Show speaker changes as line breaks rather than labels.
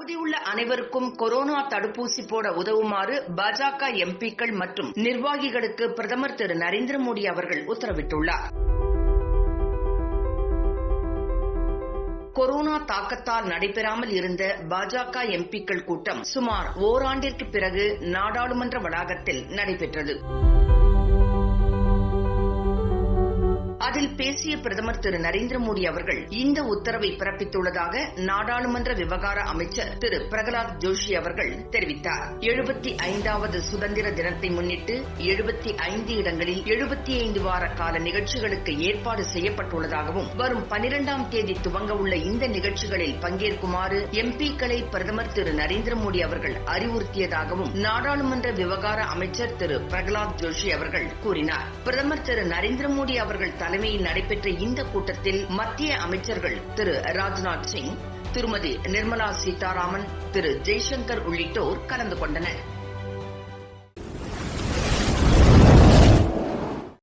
தகுதியுள்ள அனைவருக்கும் கொரோனா தடுப்பூசி போட உதவுமாறு பாஜக எம்பிக்கள் மற்றும் நிர்வாகிகளுக்கு பிரதமர் திரு நரேந்திர மோடி அவர்கள் உத்தரவிட்டுள்ளார். கொரோனா தாக்கத்தால் நடைபெறாமல் இருந்த பாஜக எம்பிக்கள் கூட்டம் சுமார் ஓராண்டிற்கு பிறகு நாடாளுமன்ற வளாகத்தில் நடைபெற்றது. அதில் பேசிய பிரதமர் திரு. நரேந்திர மோடி அவர்கள் இந்த உத்தரவை பிறப்பித்துள்ளதாக நாடாளுமன்ற விவகார அமைச்சர் திரு. பிரகலாத் ஜோஷி அவர்கள் தெரிவித்தார். எழுபத்தி ஐந்தாவது சுதந்திர தினத்தை முன்னிட்டு எழுபத்தி ஐந்து இடங்களில் எழுபத்தி ஐந்து வார கால நிகழ்ச்சிகளுக்கு ஏற்பாடு செய்யப்பட்டுள்ளதாகவும் வரும் பனிரெண்டாம் தேதி துவங்க உள்ள இந்த நிகழ்ச்சிகளில் பங்கேற்குமாறு எம்பிக்களை பிரதமர் திரு. நரேந்திர மோடி அவர்கள் அறிவுறுத்தியதாகவும் நாடாளுமன்ற விவகார அமைச்சர் திரு. பிரகலாத் ஜோஷி அவர்கள் கூறினார். பிரதமர் திரு. நரேந்திர மோடி அவர்கள் தலைமை தலைமையில் நடைபெற்ற இந்த கூட்டத்தில் மத்திய அமைச்சர்கள் திரு ராஜ்நாத் சிங் திருமதி நிர்மலா சீதாராமன் திரு ஜெய்சங்கர் உள்ளிட்டோர் கலந்து கொண்டனர்.